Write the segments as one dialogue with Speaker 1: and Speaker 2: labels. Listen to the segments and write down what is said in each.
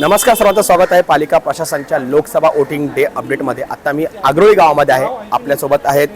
Speaker 1: नमस्कार सर्वांचं स्वागत आहे पालिका प्रशासनच्या लोकसभा वोटिंग डे अपडेटमध्ये. आता मी आग्रोळी गावामध्ये आहे. आपल्यासोबत आहेत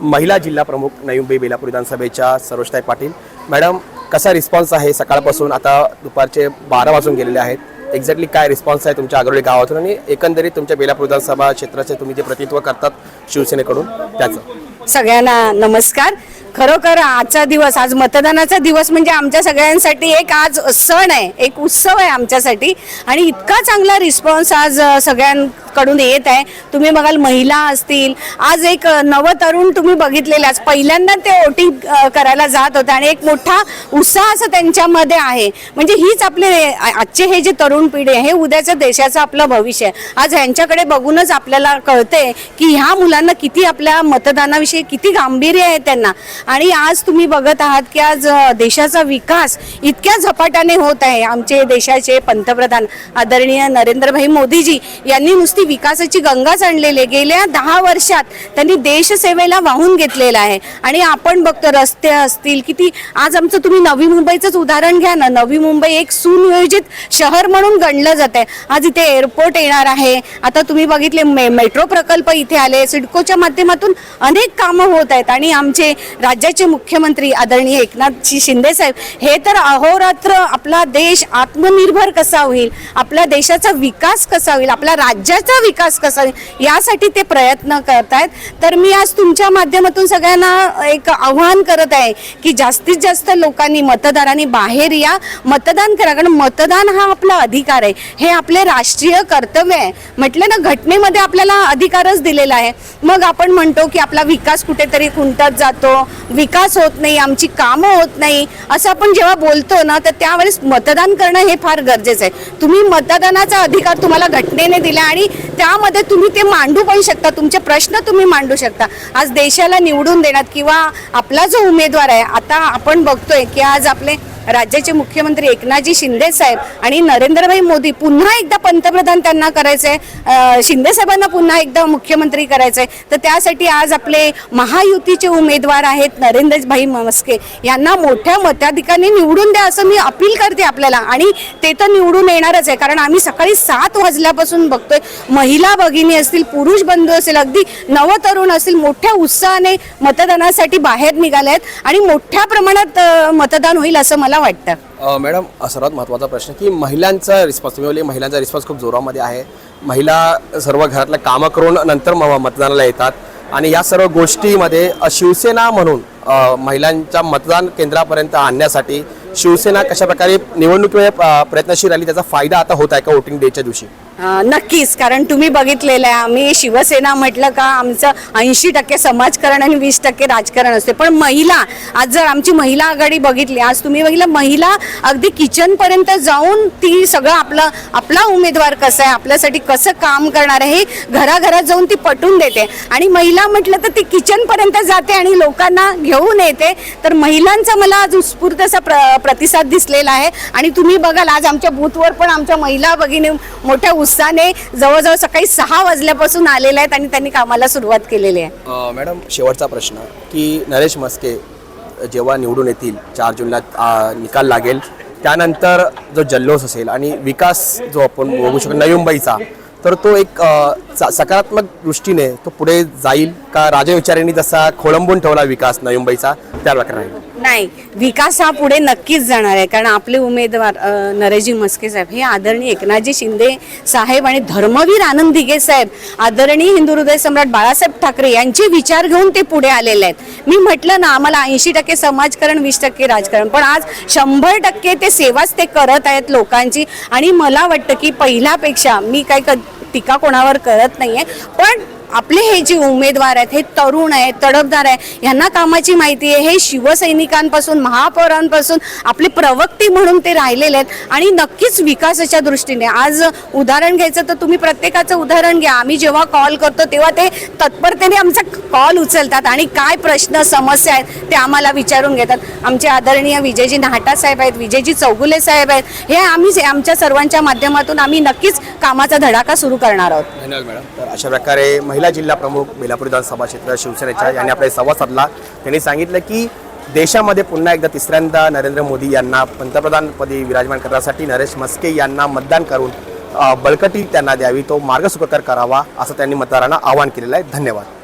Speaker 1: महिला जिल्हा प्रमुख नयुंबी बेलापूर विधानसभेच्या सरोजताई पाटील. मॅडम कसा रिस्पॉन्स आहे? सकाळपासून आता दुपारचे बारा वाजून गेलेले आहेत. एक्झॅक्टली काय रिस्पॉन्स आहे तुमच्या आग्रोळी गावातून आणि एकंदरीत तुमच्या बेलापूर विधानसभा क्षेत्राचे तुम्ही जे प्रतित्व करतात शिवसेनेकडून त्याचं?
Speaker 2: सगळ्यांना नमस्कार. खरोखर आजचा दिवस आज मतदानाचा दिवस म्हणजे आमच्या सगळ्यांसाठी एक आज सण आहे एक उत्सव आहे आमच्यासाठी. आणि इतका चांगला रिस्पॉन्स आज सगळ्यां कडून येत आहे. तुम्ही बघाल महिला असतील. आज एक नव नवतरुण तुम्ही बघितलेले आज पहिल्यांदा ते वोटिंग करायला जात होते आणि एक मोठा उत्साह असं त्यांच्यामध्ये आहे. म्हणजे हीच आपले आजचे हे जे तरुण पिढी आहे हे उद्याचं देशाचं आपलं भविष्य आहे. आज ह्यांच्याकडे बघूनच आपल्याला कळते की ह्या मुलांना किती आपल्या मतदानाविषयी किती गांभीर्य आहे त्यांना. आणि आज तुम्ही बघत आहात की आज देशाचा विकास इतक्या झपाट्याने होत आहे. आमचे देशाचे पंतप्रधान आदरणीय नरेंद्रभाई मोदीजी यांनी नुसती विकासाची गंगाच आणलेली आहे. गेल्या दहा वर्षात त्यांनी देशसेवेला वाहून घेतलेला आहे. आणि आपण बघतो रस्ते असतील किती आज आमचं तुम्ही नवी मुंबईचंच उदाहरण घ्या ना. नवी मुंबई एक सुनियोजित शहर म्हणून गणलं जात आहे आज इथे एअरपोर्ट येणार आहे. आता तुम्ही बघितले मे मेट्रो प्रकल्प इथे आले. सिडकोच्या माध्यमातून अनेक कामं होत आहेत. आणि आमचे राज्याचे मुख्यमंत्री आदरणीय एकनाथजी शिंदे साहेब हे तर अहोरात्र आपला देश आत्मनिर्भर कसा होईल? आपल्या देशाचा विकास कसा होईल? आपल्या राज्याचा विकास कसा यासाठी ते प्रयत्न करतायत. तर मी आज तुमच्या माध्यमातून सगळ्यांना एक आव्हान करत आहे की जास्तीत जास्त लोकांनी मतदारांनी बाहेर या. मतदान करा कारण मतदान हा आपला अधिकार आहे. हे आपले राष्ट्रीय कर्तव्य आहे. म्हटलं ना घटनेमध्ये आपल्याला अधिकारच दिलेला आहे. मग आपण म्हणतो की आपला विकास कुठेतरी खुंटत जातो. विकास होत नाही आमची कामं होत नाही. असं आपण जेव्हा बोलतो ना तर त्यावेळेस मतदान करणं हे फार गरजेचं आहे. तुम्ही मतदानाचा अधिकार तुम्हाला घटनेने दिला आणि त्यामध्ये तुम्ही ते मांडू पण शकता. तुमचे प्रश्न तुम्ही मांडू शकता. आज देशाला निवडून देण्यात किंवा आपला जो उमेदवार आहे आता आपण बघतोय की आज आपले राज्याचे मुख्यमंत्री एकनाथजी शिंदे साहेब आणि नरेंद्रभाई मोदी पुन्हा एकदा पंतप्रधान त्यांना करायचं आहे शिंदे साहेबांना पुन्हा एकदा मुख्यमंत्री करायचंय. तर त्यासाठी आज आपले महायुतीचे उमेदवार आहेत नरेंद्रभाई मस्के. यांना मोठ्या मताधिकाने निवडून द्या असं मी अपील करते आपल्याला. आणि ते तर निवडून येणारच आहे. कारण आम्ही सकाळी सात वाजल्यापासून बघतोय महिला भगिनी असतील पुरुष बंधू असेल अगदी नवतरुण असतील मोठ्या उत्साहाने मतदानासाठी बाहेर निघाले आहेत आणि मोठ्या प्रमाणात मतदान होईल असं मला वाटतं?
Speaker 1: अ, मॅडम अ, सर्वात महत्त्वाचा प्रश्न की महिलांचा रिस्पॉन्स तुम्ही बोलले महिलांचा रिस्पॉन्स खूप जोरामध्ये आहे. महिला सर्व घरातल्या कामं करून नंतर म- मतदानाला येतात. आणि या सर्व गोष्टीमध्ये अ, शिवसेना म्हणून अ, महिलांच्या मतदान केंद्रापर्यंत आणण्यासाठी शिवसेना कशा प्रकारे निवडणुकीमध्ये अ, प्रयत्नशील राहिली त्याचा फायदा आता होत आहे का वोटिंग डेच्या दिवशी?
Speaker 2: नक्कीच कारण तुम्ही बघितलेलं आहे आम्ही शिवसेना म्हटलं का आमचं ऐंशी टक्के समाजकारण आणि वीस टक्के राजकारण असते. पण महिला आज जर आमची महिला आघाडी बघितली आज तुम्ही बघितलं महिला अगदी किचनपर्यंत जाऊन ती सगळं आपलं आपला उमेदवार कसा आहे आपल्यासाठी कसं काम करणार आहे हे घराघरात जाऊन ती पटून देते. आणि महिला म्हटलं तर ती किचनपर्यंत जाते आणि लोकांना घेऊन येते. तर महिलांचा मला आज उत्स्फूर्त असा प्र प्रतिसाद दिसलेला आहे. आणि तुम्ही बघाल आज आमच्या बूथवर पण आमच्या महिला भगिनी मोठ्या उत्साहाने जवळजवळ सकाळी सहा वाजल्यापासून आलेले आहेत आणि त्यांनी कामाला सुरुवात केलेली आहे.
Speaker 1: अ, मॅडम शेवटचा प्रश्न की नरेश मस्के जेव्हा निवडून येतील चार जूनला निकाल लागेल त्यानंतर जो जल्लोष असेल आणि विकास जो आपण बघू शकतो नवी मुंबईचा तर तो एक अ, सकारात्मक दृष्टीने तो पुढे जाईल का? राजा विचारेंनी जसा खोळंबून ठेवला विकास नवी मुंबईचा त्या प्रकारे राहील.
Speaker 2: नाही. विकास हा पुढे नक्कीच जाणार आहे. कारण आपले उमेदवार अ, नरेशजी मस्के साहेब हे आदरणीय एकनाथजी शिंदे साहेब आणि धर्मवीर आनंद दिघे साहेब आदरणीय हिंदू हृदय सम्राट बाळासाहेब ठाकरे यांचे विचार घेऊन ते पुढे आलेले आहेत. मी म्हटलं ना आम्हाला ऐंशी टक्के समाजकारण वीस टक्के राजकारण. पण आज शंभर टक्के ते सेवाच ते करत आहेत लोकांची. आणि मला वाटतं की पहिल्यापेक्षा मी काही क- टीका कोणावर करत नाहीये. पण आपले हे जे उमेदवार आहेत हे तरुण आहेत तडफदार आहे यांना कामाची माहिती आहे. हे शिवसैनिकांपासून महापौरांपासून आपले प्रवक्ते म्हणून ते राहिलेले आहेत आणि नक्कीच विकासाच्या दृष्टीने. आज उदाहरण घ्यायचं तर तुम्ही प्रत्येकाचं उदाहरण घ्या. आम्ही जेव्हा कॉल करतो तेव्हा ते तत्परतेने आमचा कॉल उचलतात आणि काय प्रश्न समस्या आहेत ते आम्हाला विचारून घेतात. आमचे आदरणीय विजयजी नाहटा साहेब आहेत विजयजी चौगुले साहेब आहेत. हे आम्ही आमच्या सर्वांच्या माध्यमातून आम्ही नक्कीच कामाचा धडाका सुरू करणार आहोत.
Speaker 1: धन्यवाद मॅडम. तर अशा प्रकारे महिला जिल्हा प्रमुख बेलापूर विधानसभा क्षेत्र शिवसेनेच्या यांनी आपला संवाद साधला. त्यांनी सांगितलं की देशामध्ये पुन्हा एकदा तिसऱ्यांदा नरेंद्र मोदी यांना पंतप्रधानपदी विराजमान करण्यासाठी नरेश मस्के यांना मतदान करून बळकटी त्यांना द्यावी तो मार्ग सुखकर करावा असं त्यांनी मतदारांना आवाहन केलेलं आहे. धन्यवाद.